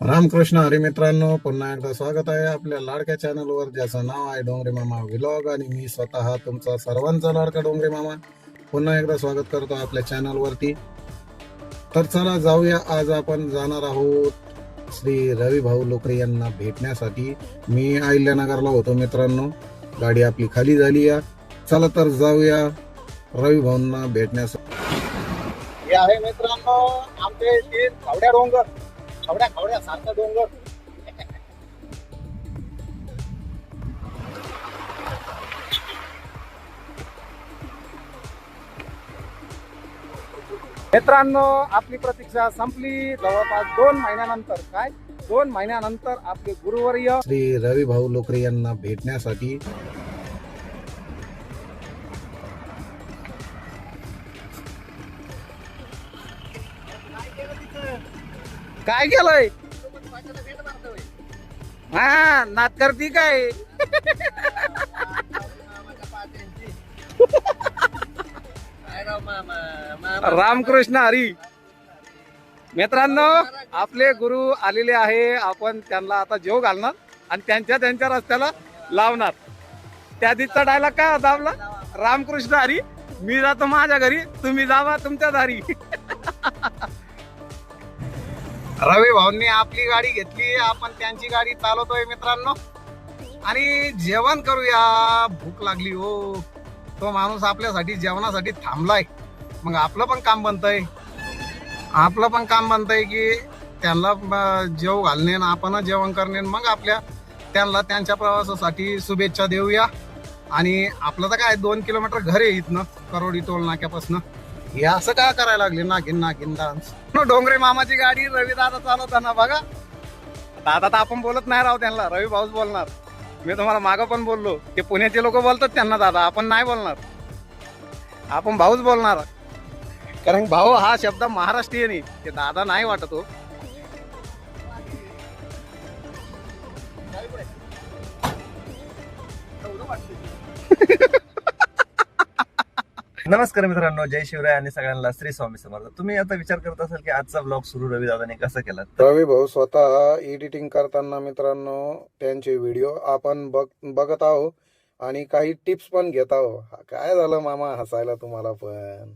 रामकृष्ण हरिमित्रांनो पुन्हा एकदा स्वागत आहे आपल्या लाडक्या चॅनलवर ज्याचं नाव आहे डोंगरे मामा विलॉग आणि मी स्वतः तुमचा सर्वांचा लाडका डोंगरे मामा. पुन्हा एकदा स्वागत करतो आपल्या चॅनलवरती तर चला जाऊया आज आपण जाणार आहोत श्री रवी भाऊ लोकरे यांना भेटण्यासाठी. मी अहिल्यानगरला होतो मित्रांनो गाडी आपली खाली झाली या चला तर जाऊया रवी भाऊंना भेटण्यासाठी. हे आहे मित्रांनो आमचे डोंगर. खवड्या खवड्या सारखं डोंगर. मित्रांनो आपली प्रतीक्षा संपली. जवळपास दोन महिन्यानंतर काय? दोन महिन्यानंतर आपले गुरुवर्य श्री रवी भाऊ लोकरे यांना भेटण्यासाठी काय केलंय? हा नात करती काय? रामकृष्ण हरी. मित्रांनो आपले गुरु आलेले आहे. आपण त्यांना आता जेव घालणार आणि त्यांच्या त्यांच्या रस्त्याला लावणार. त्या दिसचा डायलॉग काय होता आपला रामकृष्ण हरी मी जातो माझ्या घरी तुम्ही जावा तुमच्या दारी रवी भाऊंनी आपली गाडी घेतली आपण त्यांची गाडी चालवतोय मित्रांनो. आणि जेवण करूया. भूक लागली हो. तो माणूस आपल्यासाठी जेवणासाठी थांबलाय. मग आपलं पण काम बनतंय. आपलं पण काम बनतंय की त्यांना जेव घालणे आपण जेवण करणे मग आपल्या त्यांना त्यांच्या प्रवासासाठी शुभेच्छा देऊया. आणि आपलं तर काय दोन किलोमीटर घर आहे इथनं करोडी टोल नाक्यापासून हे असं का करायला लागले? नागिन नागिन डान्स डोंगरे मामाची गाडी रवी दादा चालवताना बघा. दादा तर आपण बोलत नाही राव त्यांना रवी भाऊच बोलणार. मी तुम्हाला मागं पण बोललो. ते पुण्याचे लोक बोलतात त्यांना दादा. आपण नाही बोलणार. आपण भाऊच बोलणार. कारण भाऊ हा शब्द महाराष्ट्रीयन. आहे ते दादा नाही वाटत हो. नमस्कार मित्रांनो जय शिवराय आणि सगळ्यांना श्री स्वामी समर्थ. तुम्ही आता विचार करत असाल की आजचा ब्लॉग सुरू रवी दादाने कसा केला? तर रवी भाऊ स्वतः एडिटिंग करताना मित्रांनो त्यांचे व्हिडिओ आपण बघ बघत आहो आणि काही टिप्स पण घेत आहो काय झालं मामा हसायला तुम्हाला पण.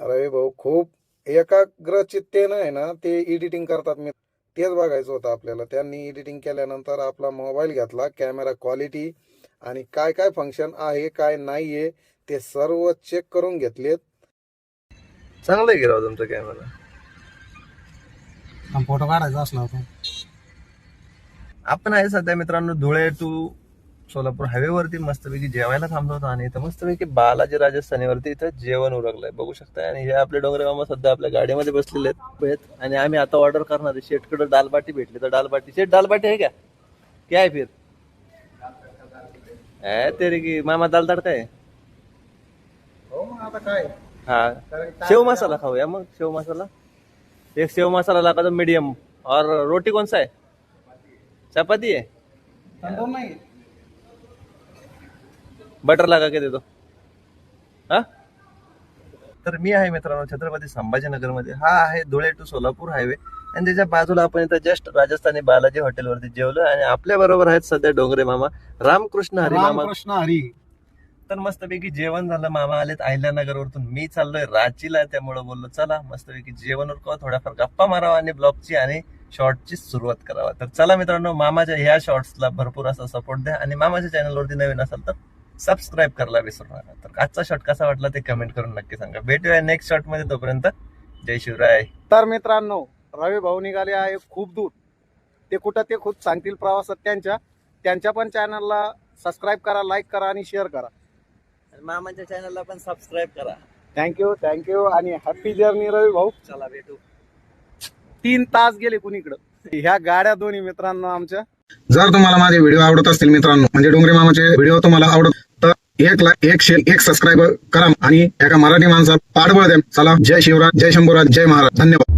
रवी भाऊ खूप एकाग्र चित्तेनं आहे ना ते एडिटिंग करतात मी तेच बघायचं होतं आपल्याला. त्यांनी एडिटिंग केल्यानंतर आपला मोबाईल घेतला कॅमेरा क्वालिटी आणि काय काय फंक्शन आहे काय नाही आहे ते सर्व चेक करून घेतलेत. चांगलं आहे की राव तुमचा कॅमेरा फोटो काढायचा असला होता. आपण आहे सध्या मित्रांनो धुळे टू सोलापूर हायवे वरती मस्तपैकी जेवायला थांबलो होतो आणि इथं मस्तपैकी बालाजी राजस्थानीवरती इथं जेवण उरकलंय. बघू शकताय. आणि हे आपले डोंगरे मामा सध्या आपल्या गाडीमध्ये बसलेले आहेत. आणि आम्ही आता ऑर्डर करणार आहे. शेटकडे दालबाटी भेटली तर दालबाटी. शेट दालबाटी आहे का? क्या आहे फिर? है तेरे की मामा दाल तडका आहे आता काय? हाँ. सेव मसाला खाऊया मग सेव मसाला. एक सेव मसाला लगा दो मीडियम और रोटी कौन सा है चपाती है तंदूर नाही. बटर लगा के दे दो हा? तर मी आहे मित्रांनो छत्रपती संभाजीनगरमध्ये. हा आहे धुळे टू सोलापूर हायवे आणि त्याच्या बाजूला आपण इथं जस्ट राजस्थानी बालाजी हॉटेलवरती जेवलो. आणि आपल्या बरोबर आहेत सध्या डोंगरे मामा. रामकृष्ण हरी मामा. रामकृष्ण हरी. तर मस्तपैकी जेवण झालं. मामा आलेत अहिल्यानगर वरतून मी चाललोय रांचीला. त्यामुळे बोललो चला मस्तपैकी जेवण उरकावं थोड्याफार गप्पा मारावा आणि ब्लॉगची आणि शॉर्टची सुरुवात करावा. तर चला मित्रांनो मामाच्या ह्या शॉर्ट्सला भरपूर असा सपोर्ट द्या आणि मामाच्या चॅनलवरती नवीन असाल तर सबस्क्राईब करायला विसरू नका. तर आजचा शॉर्ट कसा वाटला ते कमेंट करून नक्की सांगा. भेटूया नेक्स्ट शॉर्टमध्ये. तोपर्यंत जय शिवराय. तर मित्रांनो रवी भाऊ निघाले आहे खूप दूर. ते कुठं ते खूप सांगतील प्रवासात त्यांच्या. त्यांच्या पण चॅनलला सबस्क्राईब करा लाईक करा आणि शेअर करा. मामाच्या चॅनलला पण सबस्क्राईब करा. थँक्यू थँक्यू आणि हॅपी जर्नी रवी भाऊ. चला भेटू. तीन तास गेले कुणीकडं ह्या गाड्या दोन्ही मित्रांनो आमच्या. जर तुम्हाला माझे व्हिडिओ आवडत असतील मित्रांनो म्हणजे डोंगरे मामाचे व्हिडिओ तुम्हाला आवडत तर एक लाईक एक शेअर एक सबस्क्राईब करा आणि एका मराठी माणसाला पाठबळ द्या. चला जय शिवराज जय शंभूराज जय महाराज. धन्यवाद.